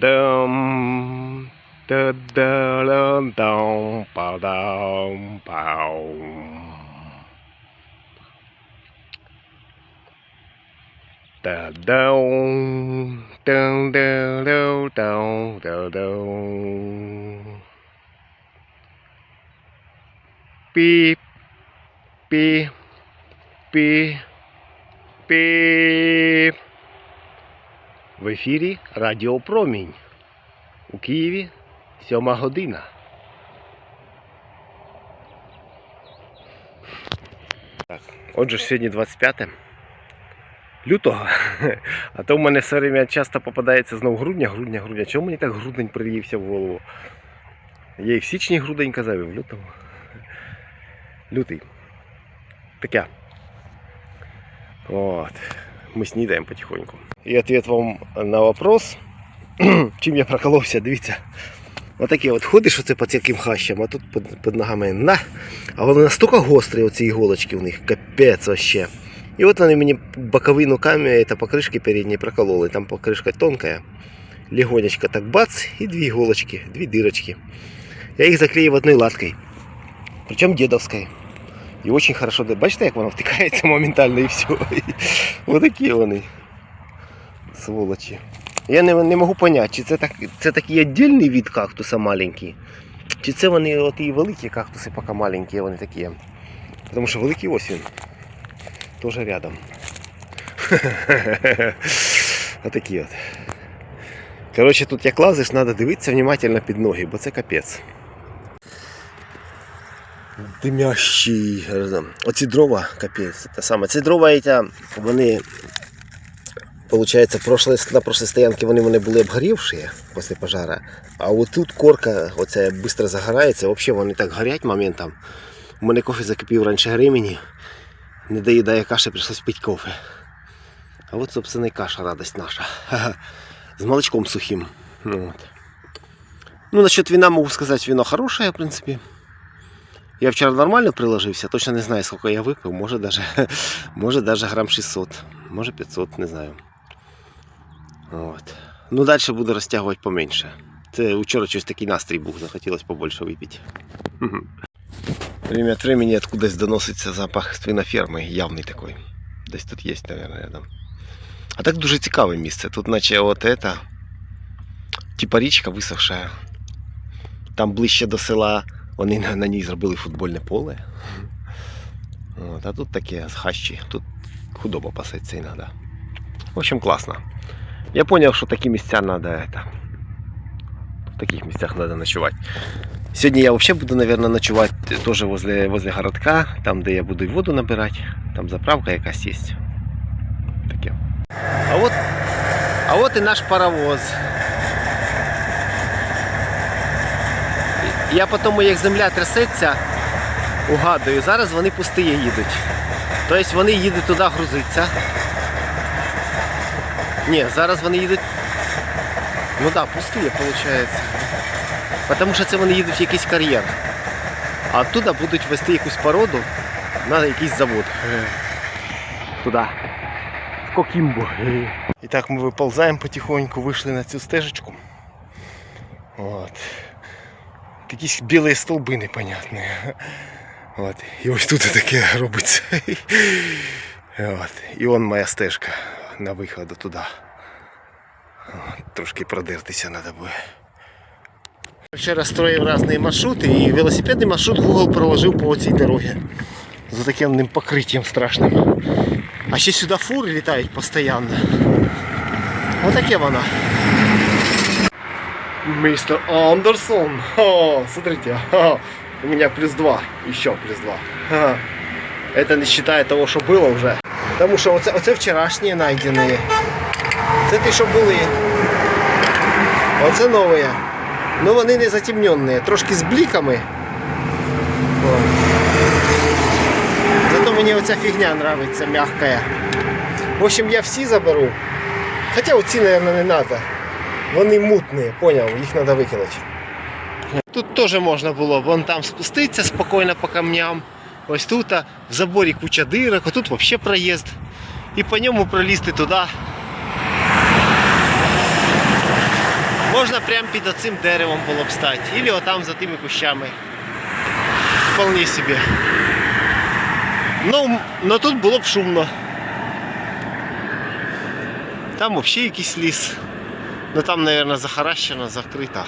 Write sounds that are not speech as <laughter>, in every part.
dum da da la dum pa dum pow da dum dum da da dum da dum beep beep beep beep В ефірі Радіо Промінь. У Києві сьома година. Так, отже, сьогодні 25 лютого. А то в мене все время часто попадається знов грудня, грудня, грудня. Чому мені так грудень приївся в голову? Я і в січні грудень казав, і в лютому. Лютий. Таке. От. Ми снідаємо потихоньку. І відповідь вам на вопрос, <clears throat> чим я проколовся, дивіться. Отакі от ходиш оце по цяким хащам, а тут під, під ногами на. А вони настільки гострі, оці іголочки у них, капець вообще. І от вони мені боковину камня та покришки передньої прокололи. Там покришка тонкая. Легонечко так бац, і дві іголочки, дві дырочки. Я їх заклеїв одною латкою. Причому дедовською. І очень хорошо. Бачите, як воно втикається моментально і все. <laughs> Ось такі вони. Сволочі. Я не, не можу поняти, чи це, так, це такий віддільний від кактуса маленький, чи це вони от і великі кактуси, поки маленькі, вони такі. Тому що великий ось він. Тоже рядом. <laughs> Отакі от. Коротше, тут як лазиш, треба дивитися внимательно під ноги, бо це капець. Димящий. Оці дрова, капець. Те саме. Ці дрова, вони прошлые, на прошлой стоянке вони, вони були обгорівші після пожара. А от тут корка оця швидко загорається. Взагалі вони так горять моментом. У мене кофе закипів раніше времени. Не доїдає каші, прийшлось пити кофе. А от, собственно, і каша радость наша. З молочком сухим. Ну, от. ну насчет вина можу сказати, вино хороше, в принципі. Я вчора нормально приложився, точно не знаю, скільки я випив, може даже, <laughs> може даже грам 600, може 500, не знаю. От. Ну далі буду розтягувати поменше. Це вчора щось такий настрій був, захотілося побольше випити. Время от времени откудись доноситься запах свиноферми, явний такий. Десь тут є, мабуть, рядом. А так дуже цікаве місце. Тут наче от это, типа річка висохша. Там ближче до села вони на, на ній зробили футбольне поле. От, а тут таке з хащі, тут худоба пасеться іноді. В общем, класно. Я понял, что такие места надо это. В таких местах надо ночевать. Сегодня я вообще буду, наверное, ночевать тоже возле, возле городка, там, где я буду воду набирать. Там заправка якась есть. Таке. А вот, а вот и наш паровоз. Я потім, як земля трясеться, угадую, зараз вони пустиє їдуть. Тобто вони їдуть туди грузитися. Ні, зараз вони їдуть. Ну так, да, пустые, виходить. Тому що це вони їдуть в якийсь кар'єр. А оттуда будуть вести якусь породу на якийсь завод. Туди. В Кокімбу. І так ми виползаємо потихоньку, вийшли на цю стежечку. От. Якісь білі стовби непонятні. От. І ось тут таке робиться. От. І он моя стежка на виходу туди. Трошки продертися треба буде. Вчора строїв різні маршрути і велосипедний маршрут Google проложив по цій дорозі. За таким покриттям страшним. А ще сюди фури літають постійно. Отаке воно. Мистер Андерсон. О, смотрите. Ха, у меня плюс 2. Еще плюс 2. Ха. Это не считая того, что было уже. Тому що оце, оце вчорашні знайдені. Це ті, що були. Оце нові. Ну вони не затемнені, трошки з бліками. О. Зато мені оця фігня подобається, м'яка. В общем, я всі заберу. Хоча оці, мабуть, не треба. Вони мутні, поняв, їх треба викинути. Тут теж можна було вон там спуститися спокійно по камням. Ось тут а, в заборі куча дирок, а тут взагалі проїзд. І по ньому пролізти туди. Можна прямо під оцим деревом було б стати. Ілі отам за тими кущами. Вполне собі. Ну, но тут було б шумно. Там взагалі якийсь ліс. Ну там, мабуть, захаращено, закрито.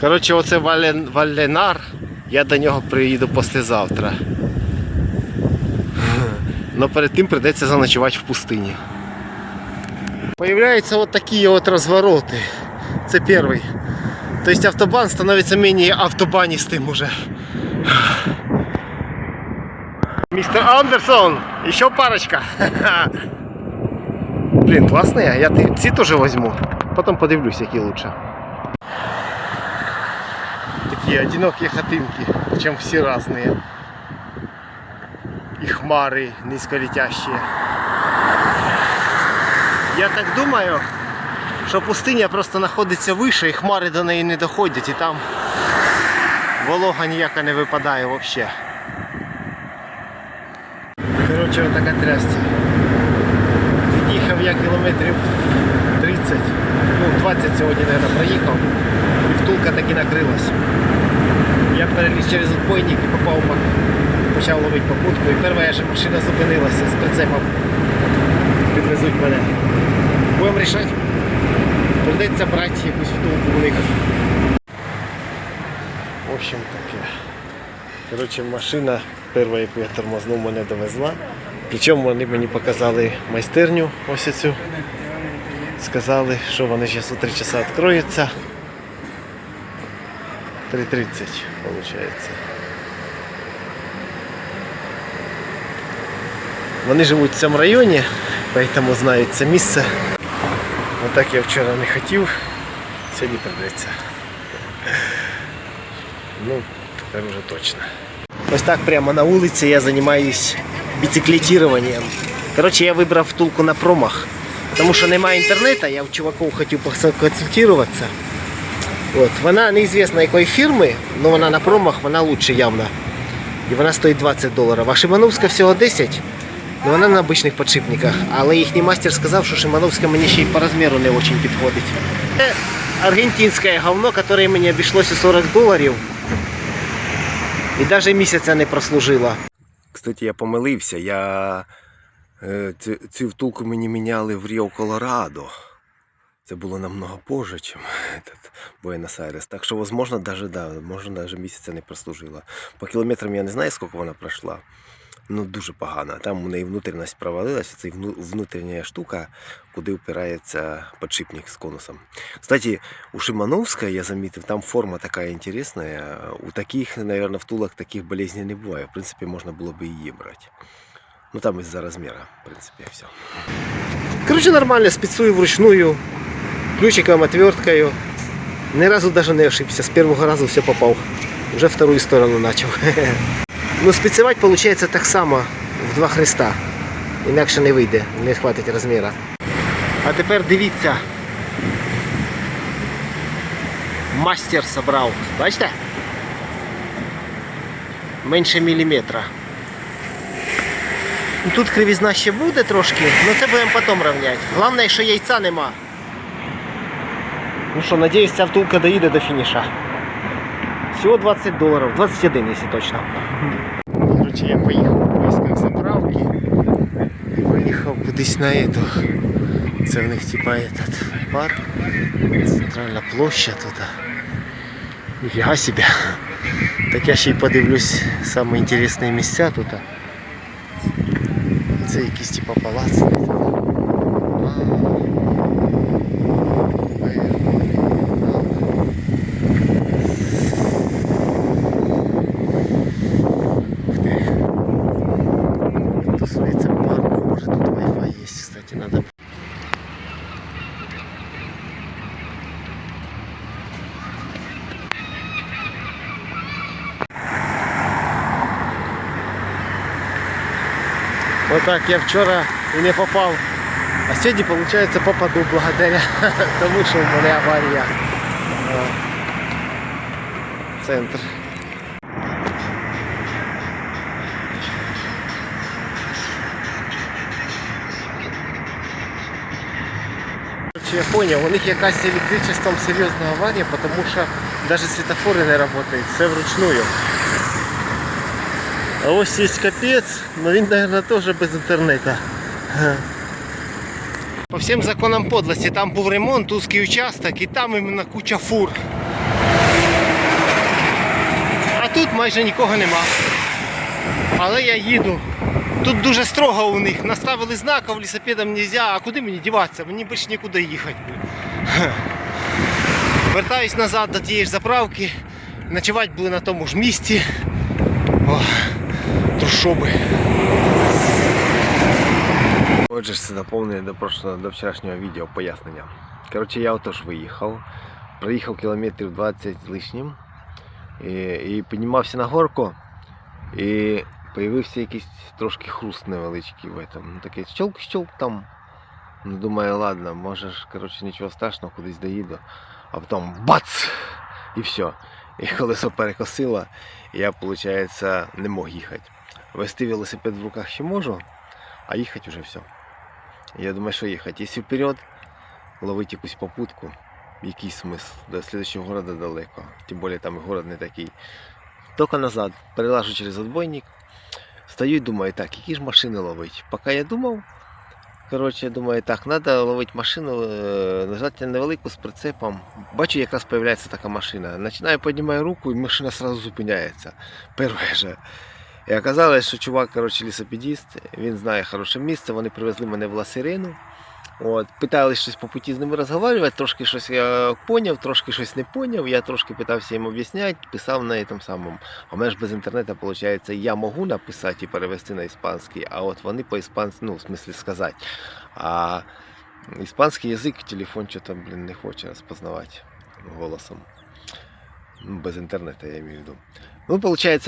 Коротше, оце Вален... Валенар. Я до нього приїду післязавтра. Но перед тим прийдеться заночувати в пустині. Появляются вот такие вот развороты. Це первый. То есть автобан становится менее автобанистым уже. Мистер Андерсон, еще парочка. Блин, классные. Я ты- ці тоже возьму. Потом подивлюсь, які лучше. Такие одинокие хатинки, причем все разные. И хмары низколетящие. Я так думаю, що пустиня просто знаходиться вище і хмари до неї не доходять і там волога ніяка не випадає взагалі. Коротше, отака трясця. Від'їхав я кілометрів 30, ну 20 сьогодні, мабуть, проїхав. І втулка таки накрилась. Я переліз через отбойник і попав по почав ловити попутку. І перша ж машина зупинилася з прицепом. Підвезуть мене. Будемо рішати. Придеться брати якусь втулку у них. В общем таке. Коротше, машина перша, яку я тормознув, мене довезла. Причому вони мені показали майстерню ось цю. Сказали, що вони зараз у 3 часа відкроються. 3.30 виходить. Вони живуть в цьому районі, тому знають це місце. Отак я вчора не хотів, сьогодні придеться. Ну, тепер вже точно. Ось так прямо на вулиці я займаюсь біциклетуванням. Коротше, я вибрав втулку на промах, тому що немає інтернету, я в чуваків хотів консультуватися. От, вона неізвісно якої фірми, але вона на промах, вона лучше явно. І вона стоїть 20 доларів. А Шимановська всього 10. Ну вона на обичних подшипниках, але їхній мастер сказав, що Шимановська мені ще й по розміру не дуже підходить. Це аргентинське говно, яке мені обійшлося 40 доларів. І навіть місяця не прослужило. Кстати, я помилився. Я е, цю, цю втулку мені міняли в Ріо Колорадо. Це було намного позже, ніж Буенос-Айрес. Так що, возможно, даже, да, може, навіть місяця не прослужила. По кілометрам я не знаю, скільки вона пройшла. Ну, дуже погано. Там у неї внутрішність провалилася, це внутрішня штука, куди впирається подшипник з конусом. Кстати, у Шимановська, я замітив, там форма така інтересна. У таких, наверное, втулок таких болезней не буває. В принципі, можна було б її брати. Ну там із-за розміру, в принципі, все. Короче, нормально, спецую вручную, ключиком, отверткою. Ни разу даже не ошибся. С первого разу все попав. Вже вторую сторону начав. <laughs> Ну, спецювати виходить так само в два хреста. Інакше не вийде, не хватить розміру. А тепер дивіться. Мастер собрав. Бачите? Менше міліметра. Ну, Тут кривізна ще буде трошки, але це будемо потім рівняти. Головне, що яйця нема. Ну що, надіюсь, ця втулка доїде до фініша. Всього 20 доларів, 21, якщо точно. Короче, я поїхав в поисках заправки і виїхав кудись на эту. Це в них типа этот парк. Центральна площа тут. Ніфіга себе. Так я ще й подивлюсь самі інтересні місця тут. Це якийсь типа палац. Вот так я вчора і не попав. А сьогодні, получается, попаду благодаря <laughs> тому, що в мене аварія. А, Центр. Короче, Короче, я понял, у них якась з електричеством серйозна аварія, тому що навіть світофори не працюють, все вручную. А ось є капець, но він, наверное, теж без інтернету. По всім законам подлості, там був ремонт, узкий участок і там іменно куча фур. А тут майже нікого нема. Але я їду. Тут дуже строго у них. Наставили знак, а велосипедом нельзя. А куди мені діватися? Мені більше нікуди їхати. Вертаюсь назад до тієї ж заправки. Ночувати були на тому ж місці. О, трущоби. Отже, це доповнення до прошлого до вчорашнього відео пояснення. Коротше, я отож виїхав. Проїхав кілометрів 20 з лишнім. І, і піднімався на горку. І появився якийсь трошки хруст невеличкий в этом. Ну такий щелк-щелк там. Ну думаю, ладно, може ж, коротше, нічого страшного, кудись доїду. А потім бац! І все. І колесо перекосило, і я, виходить, не мог їхати. Вести велосипед в руках ще можу, а їхати вже все. Я думаю, що їхати. Якщо вперед, ловити якусь попутку, який смисл? До слідчого города далеко. Тим більше там город не такий. Тільки назад, перелажу через отбойник, стою і думаю, так, які ж машини ловить. Поки я думав, коротше, думаю, так, треба ловити машину, е, нажати невелику з прицепом. Бачу, якраз з'являється така машина. Починаю піднімаю руку і машина одразу зупиняється. Перше. І оказалось, що чувак, коротше, лісопедіст, він знає хороше місце, вони привезли мене в Ласирину. От, питали щось по путі з ними розговорювати, трошки щось я поняв, трошки щось не поняв. Я трошки питався їм об'ясняти, писав на этом самому. А мене ж без інтернету, виходить, я можу написати і перевести на іспанський, а от вони по іспанськи, ну, в смислі сказати. А іспанський язик телефон що-то, блін, не хоче розпознавати голосом. Ну, без інтернету, я маю в виду. Ну, виходить,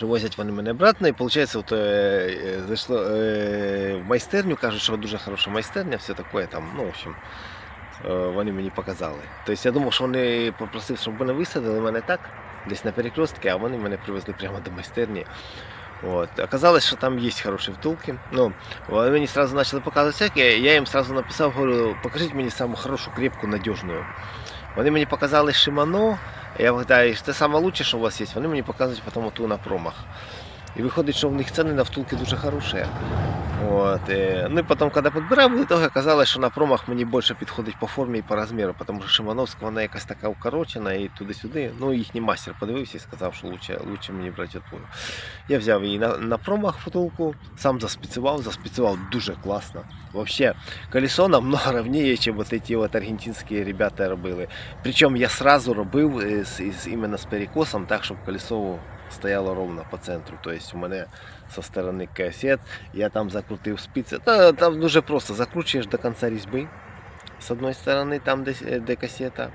Привозять вони мене обратно, і виходить, от, е, е, зайшло е, в майстерню, кажуть, що дуже хороша майстерня, все таке там, ну, в общем, е, вони мені показали. Тобто я думав, що вони попросив, щоб мене висадили мене так, десь на перекрестки, а вони мене привезли прямо до майстерні. От. Оказалось, що там є хороші втулки. Ну, вони мені одразу почали показувати всяке, я їм одразу написав, говорю, покажіть мені саму хорошу, крепку, надіжну. Вони мені показали Shimano, я питаю, це лучше, що у вас є. Вони мені показують потім ту на промах. І виходить, що в них ціни на втулки дуже хороші. От, е, ну і потім, коли підбирав, в итоге оказалось, що на промах мені більше підходить по формі і по розміру, тому що Шимановська вона якась така укорочена і туди-сюди. Ну, їхній мастер подивився і сказав, що лучше, лучше мені брати твою. Я взяв її на, на промах втулку, сам заспецював, заспецював дуже класно. Вообще, колесо намного ровнее, ніж вот эти вот аргентинські ребята робили. Причому я сразу робив е, з, з, іменно з перекосом, так, щоб колесо стояло ровно по центру. Тобто у мене со сторони касет, я там закрутив спиці. Та, там дуже просто закручуєш до кінця різьби. З одної сторони, там де, де касета.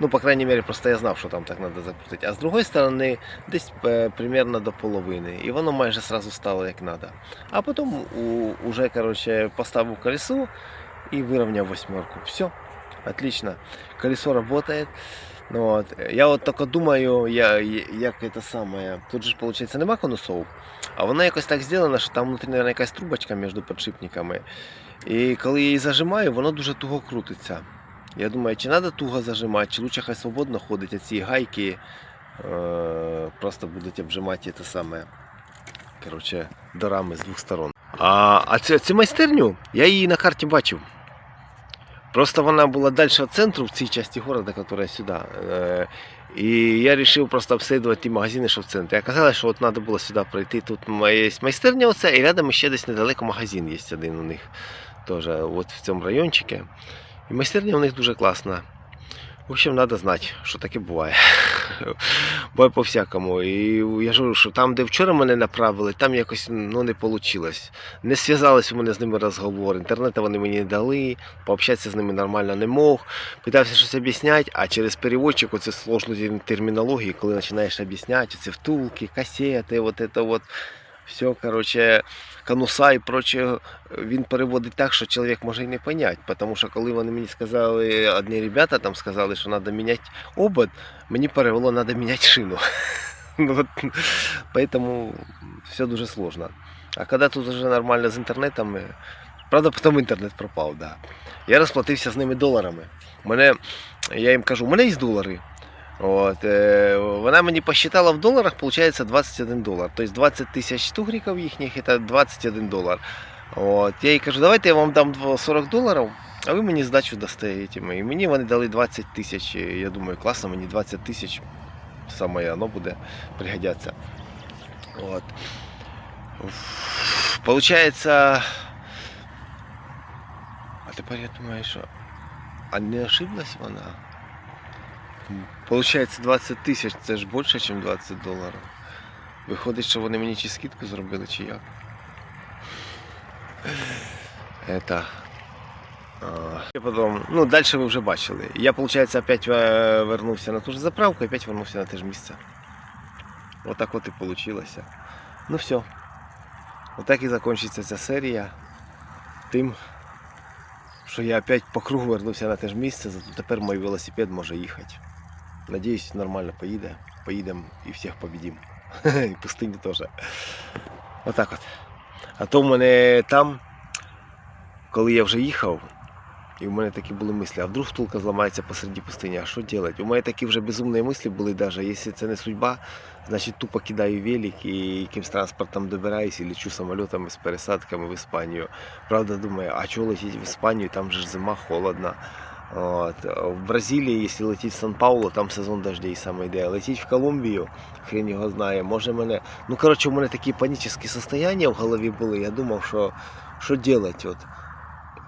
Ну, по крайней мере, просто я знав, що там так треба закрутити. А з другої сторони, десь е, примерно до половини. І воно майже сразу стало як треба. А потім у, уже, короче, поставив колесо і вирівняв восьмерку. Все, отлично. Колесо работает. Ну, от. Я от тільки думаю, я, як це саме. Тут же ж, виходить, нема конусов, а вона якось так зроблена, що там внутрі, мабуть, якась трубочка між підшипниками. І коли я її зажимаю, воно дуже туго крутиться. Я думаю, чи треба туго зажимати, чи лучше хай свободно ходить, а ці гайки е, просто будуть обжимати те саме. Коротше, до рами з двох сторон. А, а цю, цю майстерню я її на карті бачив. Просто вона була далі від центру в цій частині міста, яка сюди. Е, І я вирішив просто обслідувати ті магазини, що в центрі. Оказалось, що от треба було сюди прийти. Тут є майстерня оце, і рядом ще десь недалеко магазин є один у них. Теж от в цьому райончику. І майстерня у них дуже класна. В общем, треба знати, що таке буває. <laughs> Буває по-всякому. І я ж говорю, що там, де вчора мене направили, там якось ну, не вийшло. Не зв'язались у мене з ними розговор. Інтернету вони мені не дали, пообщатися з ними нормально не мог. Питався щось об'ясняти, а через переводчик оце сложну термінологію, коли починаєш об'ясняти, це втулки, касети, вот это вот. Все, короче, конуса і прочее, він переводить так, що чоловік може і не понять. Тому що коли вони мені сказали, одні ребята там сказали, що треба міняти обод, мені перевело, треба міняти шину. <laughs> Ну, Поэтому все дуже сложно. А когда тут уже нормально з інтернетом, Правда, потім інтернет пропав, да. Я розплатився з ними доларами. Мене, я їм кажу, у мене є долари. От, е, вона мені посчитала в доларах, виходить 21 долар. Тобто 20 тисяч тугриків їхніх це 21 долар. От, я їй кажу, давайте я вам дам 40 доларів, а ви мені здачу дасте. этими». І мені вони дали 20 тисяч. Я думаю, класно, мені 20 тисяч саме воно буде пригодяться. От. Получається. А тепер я думаю, що. А не ошиблась вона? Получається 20 тисяч, це ж більше, ніж 20 доларів. Виходить, що вони мені чи скидку зробили, чи як? Это. потом, ну, дальше ви вже бачили. Я, получается, опять е, вернувся на ту ж заправку, і опять вернувся на те ж місце. Вот так от і получилося. Ну все. Отак і закінчиться ця серія. Тим, що я опять по кругу вернувся на те ж місце, зато тепер мій велосипед може їхати. Надіюсь, нормально поїде. Поїдемо і всіх побідім. І <laughs> пустині теж. Отак от. А то в мене там, коли я вже їхав, і в мене такі були мислі, а вдруг втулка зламається посереді пустині, а що робити? У мене такі вже безумні мислі були, навіть якщо це не судьба, значить тупо кидаю велик і якимсь транспортом добираюсь і лечу самолітами з пересадками в Іспанію. Правда, думаю, а чого летіти в Іспанію, там же ж зима холодно. От. В Бразилії, якщо летіть в Сан-Пауло, там сезон дождей саме йде. Летіть в Колумбію, хрен його знає, може мене. Ну, коротше, у мене такі панічні состояння в голові були. Я думав, що що робити? От.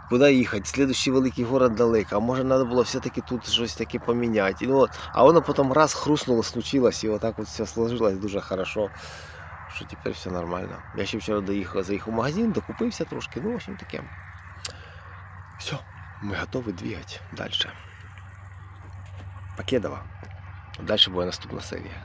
Куди їхати? Слідуючий великий город далеко. А може треба було все-таки тут щось таке поміняти. Ну, от. А воно потім раз хрустнуло, случилось, і отак от все сложилось дуже хорошо. Що тепер все нормально. Я ще вчора доїхав, заїхав в магазин, докупився трошки. Ну, в общем таке. Все, ми готові двигати далі. Покедова. Далі буде наступна серія.